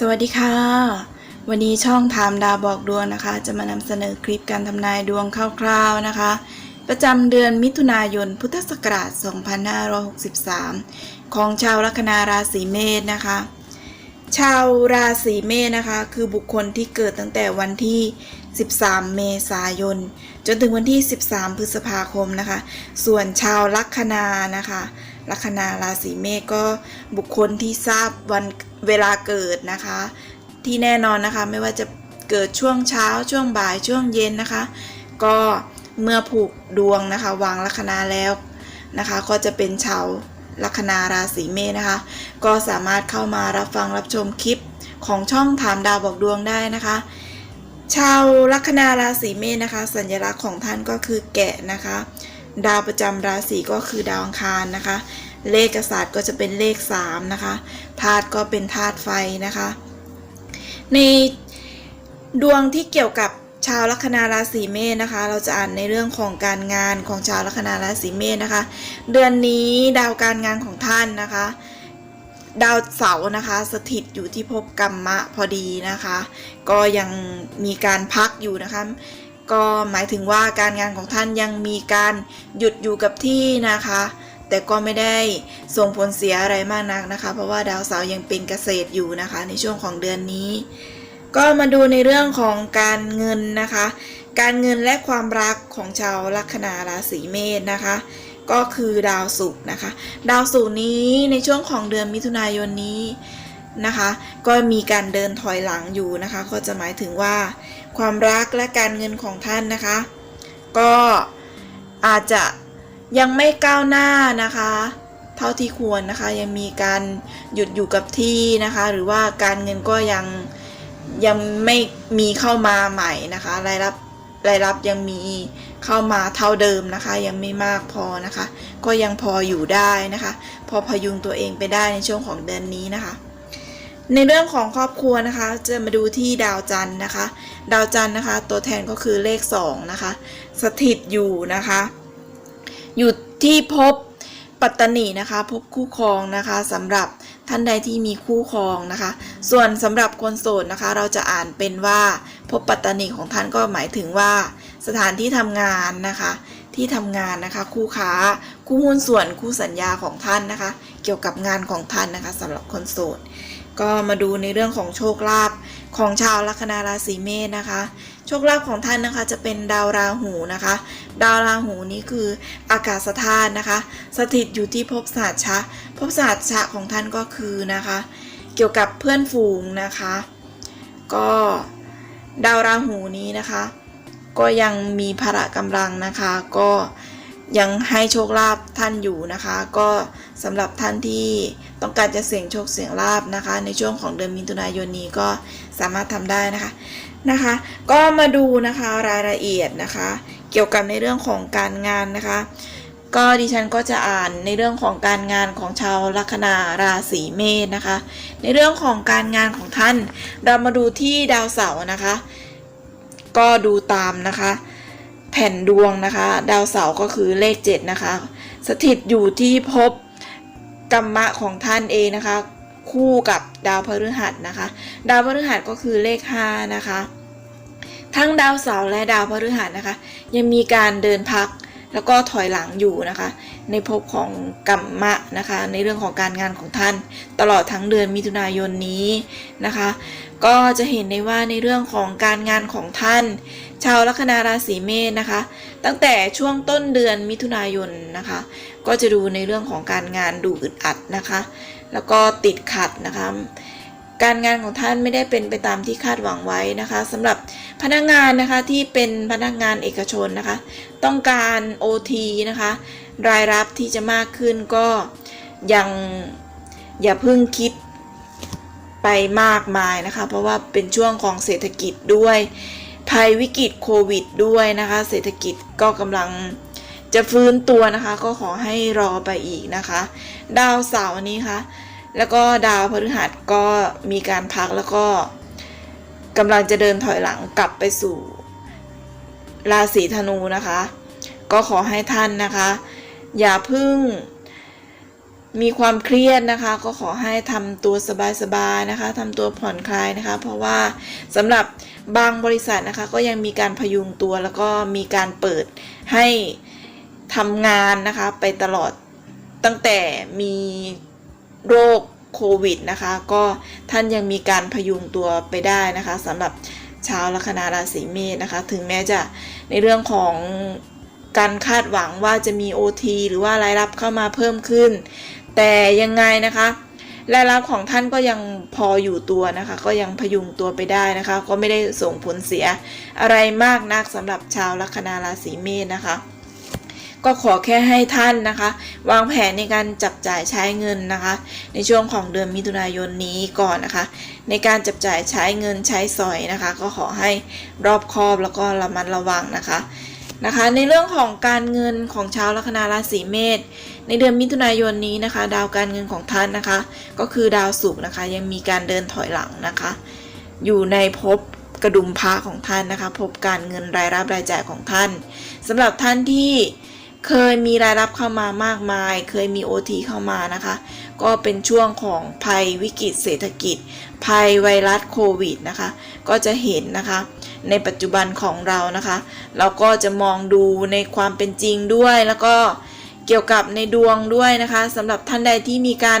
สวัสดีค่ะ วันนี้ช่องถามดาวบอกดวงนะคะ จะมานำเสนอคลิปการทำนายดวงคร่าวๆนะคะ ประจำเดือนมิถุนายนพุทธศักราช 2563 ของชาวลัคนาราศีเมษนะคะ ชาวราศีเมษนะคะ คือบุคคลที่เกิดตั้งแต่วันที่ 13 เมษายน จนถึงวันที่ 13 พฤษภาคมนะคะ ส่วนชาวลัคนานะคะ ลัคนาราศีเมษก็บุคคลที่ทราบวันเวลาเกิดนะคะ ที่แน่นอนนะคะไม่ว่าจะเกิดช่วงเช้าช่วงบ่ายช่วงเย็นนะคะ ก็เมื่อผูกดวงนะคะ วางลัคนาแล้วนะคะ ก็จะเป็นชาวลัคนาราศีเมษนะคะ ก็สามารถเข้ามารับฟังรับชมคลิปของช่องถามดาวบอกดวงได้นะคะ ชาวลัคนาราศีเมษนะคะ สัญลักษณ์ของท่านก็คือแกะนะคะ ดาวประจำราศีก็คือดาวอังคารนะคะ เลขกษัตริย์ก็จะเป็นเลข 3 นะคะธาตุก็เป็นธาตุไฟนะคะ ในดวงที่เกี่ยวกับชาวลัคนาราศีเมษนะคะ เราจะอ่านในเรื่องของการงานของชาวลัคนาราศีเมษนะคะ เดือนนี้ดาวการงานของท่านนะคะ ดาวเสาร์นะคะ สถิตอยู่ที่ภพกรรมะพอดีนะคะ ก็ยังมีการพักอยู่นะคะ ก็หมายถึงว่าการงานของท่านยังมีการหยุดอยู่กับที่นะคะ แต่ก็ไม่ได้ส่งผลเสียอะไรมากนักนะคะ เพราะว่าดาวเสาร์ยังเป็นเกษตรอยู่นะคะ ในช่วงของเดือนนี้ ก็มาดูในเรื่องของการเงินนะคะ การเงินและความรักของชาวลัคนาราศีเมษนะคะ ก็คือดาวศุกร์นะคะ ดาวศุกร์นี้ในช่วงของเดือนมิถุนายนนี้ นะคะ ก็มีการเดินถอยหลังอยู่นะคะ ก็จะหมายถึงว่า ความรักและการเงินของท่านนะคะ ก็อาจจะยังไม่ก้าวหน้านะคะ เท่าที่ควรนะคะยังมีการหยุดอยู่กับที่นะคะ หรือว่าการเงินก็ยังยังไม่มีเข้ามาใหม่นะคะรายรับรายรับยังมีเข้ามาเท่าเดิมนะคะ ยังไม่มากพอนะคะ ก็ยังพออยู่ได้นะคะ พอพยุงตัวเองไปได้ในช่วงของเดือนนี้นะคะ ในเรื่องของครอบครัวนะคะ จะมาดูที่ดาวจันทร์นะคะ ดาวจันทร์นะคะ ตัวแทนก็คือเลข2นะคะ สถิตอยู่นะคะ อยู่ที่ภพปัตตนีนะคะภพคู่ครองนะคะสำหรับท่านใดที่มีคู่ครองนะคะ ส่วนสำหรับคนโสดนะคะ เราจะอ่านเป็นว่าภพปัตตนีของท่านก็หมายถึงว่า สถานที่ทำงานนะคะ ที่ทำงานนะคะ คู่ค้า คู่หุ้นส่วนคู่สัญญาของท่านนะคะ เกี่ยวกับงานของท่านนะคะสำหรับคนโสด ก็มาดูในเรื่องของโชคลาภของชาวลัคนาราศีเมษนะคะ โชคลาภของท่านนะคะจะเป็นดาวราหูนะคะ ดาวราหูนี้คืออากาศธาตุนะคะ สถิตอยู่ที่ภพศาสตร์ชะภพศาสตร์ชะของท่านก็คือนะคะ เกี่ยวกับเพื่อนฝูงนะคะ ก็ดาวราหูนี้นะคะ ก็ยังมีพละกำลังนะคะ ก็ ยังให้โชคลาภท่านอยู่นะคะ ก็สำหรับท่านที่ต้องการจะเสี่ยงโชคเสี่ยงลาภนะคะ ในช่วงของเดือนมิถุนายนนี้ก็สามารถทำได้นะคะนะคะ ก็มาดูนะคะรายละเอียดนะคะ เกี่ยวกับในเรื่องของการงานนะคะ ก็ดิฉันก็จะอ่านในเรื่องของการงานของชาวลัคนาราศีเมษนะคะ ในเรื่องของการงานของท่าน เรามาดูที่ดาวเสาร์นะคะ ก็ดูตามนะคะ แผ่นดวงนะคะ ดาวเสาร์ก็คือเลข 7 นะคะ สถิตอยู่ที่ภพกรรมะของท่านเองนะคะ คู่กับดาวพฤหัสนะคะ ดาวพฤหัสก็คือเลข 5 นะคะ ทั้งดาวเสาร์และดาวพฤหัสนะคะ ยังมีการเดินพักแล้วก็ถอยหลังอยู่นะคะ ในภพของกรรมะนะคะ ในเรื่องของการงานของท่าน ตลอดทั้งเดือนมิถุนายนนี้นะคะ ก็จะเห็นได้ว่าในเรื่องของการงานของท่าน ชาวลัคนาราศีเมษนะคะ ตั้งแต่ช่วงต้นเดือนมิถุนายนนะคะ ก็จะดูในเรื่องของการงานดูอึดอัดนะคะ แล้วก็ติดขัดนะคะ การงานของท่านไม่ได้เป็นไปตามที่คาดหวังไว้นะคะสำหรับพนักงานนะคะที่เป็นพนักงานเอกชนนะคะ ต้องการ OT นะคะ รายรับที่จะมากขึ้นก็ยังอย่าเพิ่งคิดไปมากมายนะคะ เพราะว่าเป็นช่วงของเศรษฐกิจด้วย ภัยวิกฤตโควิดด้วยนะคะ เศรษฐกิจก็กำลังจะฟื้นตัวนะคะ ก็ขอให้รอไปอีกนะคะ ดาวเสาร์นี้ค่ะแล้วก็ดาวพฤหัสก็มีการพักแล้วก็กำลังจะเดินถอยหลังกลับไปสู่ราศีธนูนะคะ ก็ขอให้ท่านนะคะ อย่าพึ่ง มีความเครียดนะคะ ก็ขอให้ทำตัวสบายๆนะคะทำตัวผ่อนคลายนะคะ เพราะว่าสำหรับบางบริษัทนะคะก็ยังมีการพยุงตัวแล้วก็มีการเปิดให้ทำงานนะคะไปตลอดตั้งแต่มีโรคโควิดนะคะ ก็ท่านยังมีการพยุงตัวไปได้นะคะสำหรับชาวลัคนาราศีเมษนะคะ ถึงแม้จะในเรื่องของการคาดหวังว่าจะมี OT หรือว่ารายรับเข้ามาเพิ่มขึ้น แต่ยังไงนะคะรายรับของท่านก็ยังพออยู่ตัวนะคะ ก็ยังพยุงตัวไปได้นะคะ ก็ไม่ได้ส่งผลเสียอะไรมากนักสำหรับชาวลัคนาราศีเมษนะคะ ก็ขอแค่ให้ท่านนะคะ วางแผนในการจับจ่ายใช้เงินนะคะ ในช่วงของเดือนมิถุนายนนี้ก่อนนะคะ ในการจับจ่ายใช้เงินใช้สอยนะคะ ก็ขอให้รอบคอบแล้วก็ระมัดระวังนะคะ นะคะ ในเรื่องของการเงินของชาวลัคนาราศีเมษในเดือนมิถุนายนนี้นะคะ ดาวการเงินของท่านนะคะ ก็คือดาวศุกร์นะคะ ยังมีการเดินถอยหลังนะคะ อยู่ในภพกระดุมพระของท่านนะคะ พบการเงินรายรับรายจ่ายของท่านสำหรับท่านที่ เคยมีรายรับเข้ามามากมาย เคยมี OT เข้ามานะคะ ก็เป็นช่วงของภัยวิกฤตเศรษฐกิจ ภัยไวรัสโควิดนะคะ ก็จะเห็นนะคะ ในปัจจุบันของเรานะคะ เราก็จะมองดูในความเป็นจริงด้วย แล้วก็เกี่ยวกับในดวงด้วยนะคะสำหรับท่านใดที่มีการ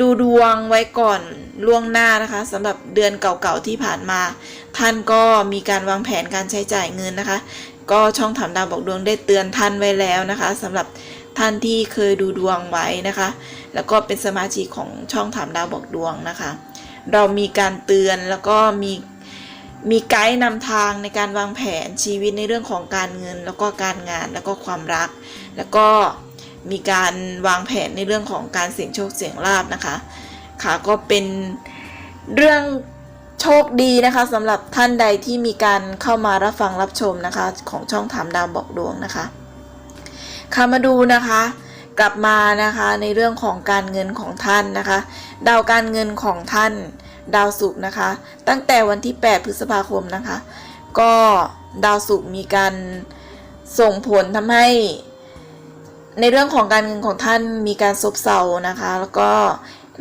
ดูดวงไว้ก่อนล่วงหน้านะคะสำหรับเดือนเก่าๆที่ผ่านมา ท่านก็มีการวางแผนการใช้จ่ายเงินนะคะ ก็ช่องถามดาวบอกดวงได้เตือนท่านไว้แล้วนะคะสำหรับท่านที่เคยดูดวงไว้นะคะ แล้วก็เป็นสมาชิกของช่องถามดาวบอกดวงนะคะ เรามีการเตือนแล้วก็มีมีไกด์นำทางในการวางแผนชีวิตในเรื่องของการเงิน แล้วก็การงานแล้วก็ความรัก แล้วก็มีการวางแผนในเรื่องของการเสี่ยงโชคเสี่ยงลาบนะคะ ค่ะก็เป็นเรื่อง โชคดีนะคะสำหรับท่านใดที่มีการเข้ามารับฟังรับชมนะคะ ของช่องถามดาวบอกดวงนะคะค่ะมาดูนะคะ กลับมานะคะในเรื่องของการเงินของท่านนะคะ ดาวการเงินของท่านดาวศุกร์นะคะ ตั้งแต่วันที่ 8 พฤษภาคมนะคะ ก็ดาวศุกร์มีการส่งผลทำให้ ในเรื่องของการเงินของท่านมีการซบเซานะคะ แล้วก็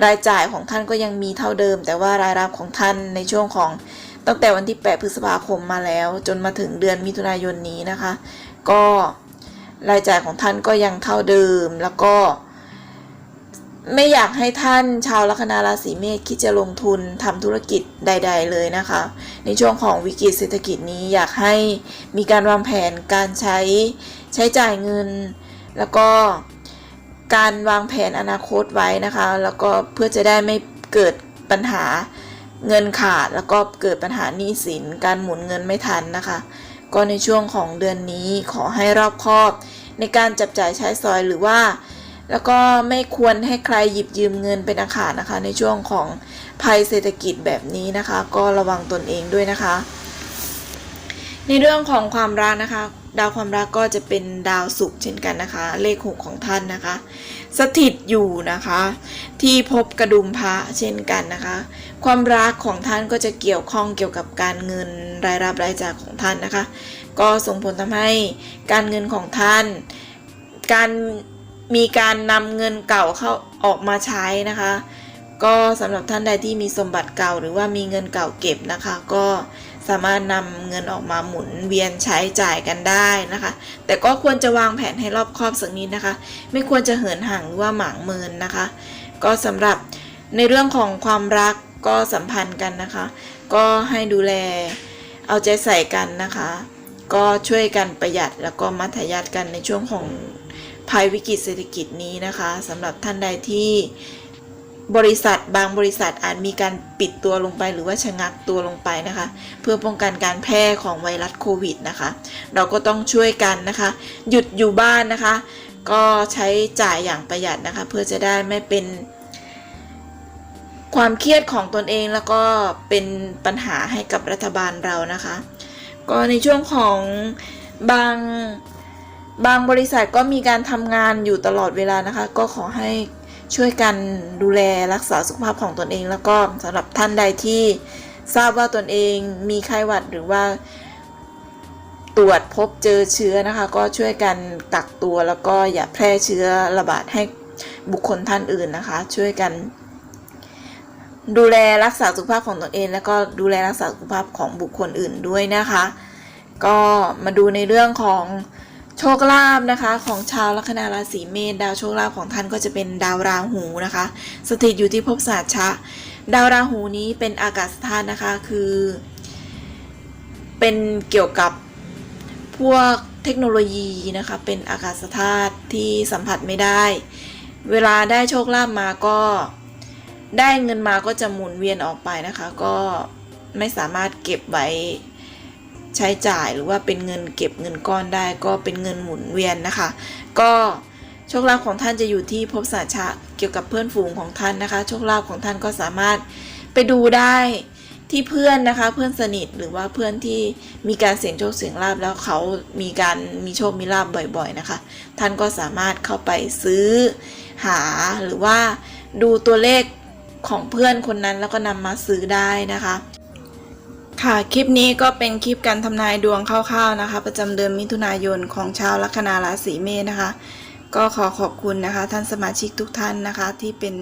รายจ่ายของท่านก็ยังมีเท่าเดิม แต่ว่ารายรับของท่านในช่วงของตั้งแต่วันที่ 8 พฤษภาคมมาแล้ว จนมาถึงเดือนมิถุนายนนี้นะคะ ก็รายจ่ายของท่านก็ยังเท่าเดิมแล้วก็ ไม่อยากให้ท่านชาวลัคนาราศีเมษคิดจะลงทุนทำธุรกิจใด ๆ เลยนะคะ ในช่วงของวิกฤตเศรษฐกิจนี้อยากให้มีการวางแผนการใช้ใช้จ่ายเงิน แล้วก็ การวางแผนอนาคตไว้นะคะ แล้วก็เพื่อจะได้ไม่เกิดปัญหาเงินขาด แล้วก็เกิดปัญหาหนี้สิน การหมุนเงินไม่ทันนะคะ ก็ในช่วงของเดือนนี้ขอให้รอบคอบ ในการจับจ่ายใช้สอยหรือว่า แล้วก็ไม่ควรให้ใครหยิบยืมเงินเป็นอาขาดนะคะ ในช่วงของภัยเศรษฐกิจแบบนี้นะคะ ก็ระวังตนเองด้วยนะคะ ในเรื่องของความรักนะคะ ดาวความรักก็จะเป็นดาวศุกร์เช่นกันนะคะ เลขหกของท่านนะคะ สถิตอยู่นะคะ ที่พบกระดุมพระเช่นกันนะคะ ความรักของท่านก็จะเกี่ยวข้องเกี่ยวกับการเงินรายรับรายจ่ายของท่านนะคะ ก็ส่งผลทำให้การเงินของท่าน การมีการนำเงินเก่าเข้าออกมาใช้นะคะ ก็สำหรับท่านใดที่มีสมบัติเก่าหรือว่ามีเงินเก่าเก็บนะคะ ก็สามารถนำเงินออกมาหมุนเวียนใช้จ่ายกันได้นะคะ แต่ก็ควรจะวางแผนให้รอบคอบสักนิดนะคะ ไม่ควรจะเหินห่างหรือว่าหมางเมินนะคะ ก็สำหรับในเรื่องของความรักก็สัมพันธ์กันนะคะ ก็ให้ดูแลเอาใจใส่กันนะคะ ก็ช่วยกันประหยัดแล้วก็มัธยัติกันในช่วงของภัยวิกฤตเศรษฐกิจนี้นะคะสำหรับท่านใดที่ บริษัทบางบริษัทอาจมีการปิดตัวลงไปหรือว่าชะงักตัวลงไปนะคะ เพื่อป้องกันการแพร่ของไวรัสโควิดนะคะ เราก็ต้องช่วยกันนะคะ หยุดอยู่บ้านนะคะ ก็ใช้จ่ายอย่างประหยัดนะคะ เพื่อจะได้ไม่เป็น ความเครียดของตนเองแล้วก็เป็นปัญหาให้กับรัฐบาลเรานะคะ ก็ในช่วงของบางบางบริษัทก็มีการทำงานอยู่ตลอดเวลานะคะ ก็ขอให้ ช่วยกันดูแลรักษาสุขภาพของตนเอง แล้วก็สำหรับท่านใดที่ทราบว่าตนเองมีไข้หวัดหรือว่า ตรวจพบเจอเชื้อนะคะ ก็ช่วยกันกักตัวแล้วก็อย่าแพร่เชื้อระบาดให้บุคคลท่านอื่นนะคะ ช่วยกัน ดูแลรักษาสุขภาพของตนเอง แล้วก็ดูแลรักษาสุขภาพของบุคคลอื่นด้วยนะคะ ก็มาดูในเรื่องของ โชคลาภนะคะของชาวลัคนาราศีเมษดาวโชคลาภของท่านก็จะเป็นดาวราหูนะคะ สถิตอยู่ที่ภพศาสชะ ดาวราหูนี้เป็นอากาศธาตุนะคะคือ เป็นเกี่ยวกับพวกเทคโนโลยีนะคะเป็นอากาศธาตุที่สัมผัสไม่ได้ เวลาได้โชคลาภมาก็ได้เงินมาก็จะหมุนเวียนออกไปนะคะ ก็ไม่สามารถเก็บไว้ ใช้จ่ายหรือว่าเป็นเงินเก็บเงินก้อนได้ก็เป็นเงินหมุนเวียนนะคะ ก็โชคลาภของท่านจะอยู่ที่ภพสาชะเกี่ยวกับเพื่อนฝูงของท่านนะคะ โชคลาภของท่านก็สามารถไปดูได้ที่เพื่อนนะคะเพื่อนสนิทหรือว่าเพื่อนที่มีการเสี่ยงโชคเสี่ยงลาบแล้วเขามีการมีโชคมีลาบบ่อย ๆนะคะ ท่านก็สามารถเข้าไปซื้อหาหรือว่าดูตัวเลขของเพื่อนคนนั้นแล้วก็นำมาซื้อได้นะคะ ค่ะคลิปนี้ก็เป็นคลิปการทำนายดวงคร่าวๆนะคะ ประจำเดือนมิถุนายนของชาวลัคนาราศีเมษนะคะ ก็ขอขอบคุณนะคะ ท่านสมาชิกทุกท่านนะคะ ที่เป็น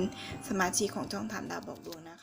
สมาชิกของช่องถามดาวบอกดวงนะคะ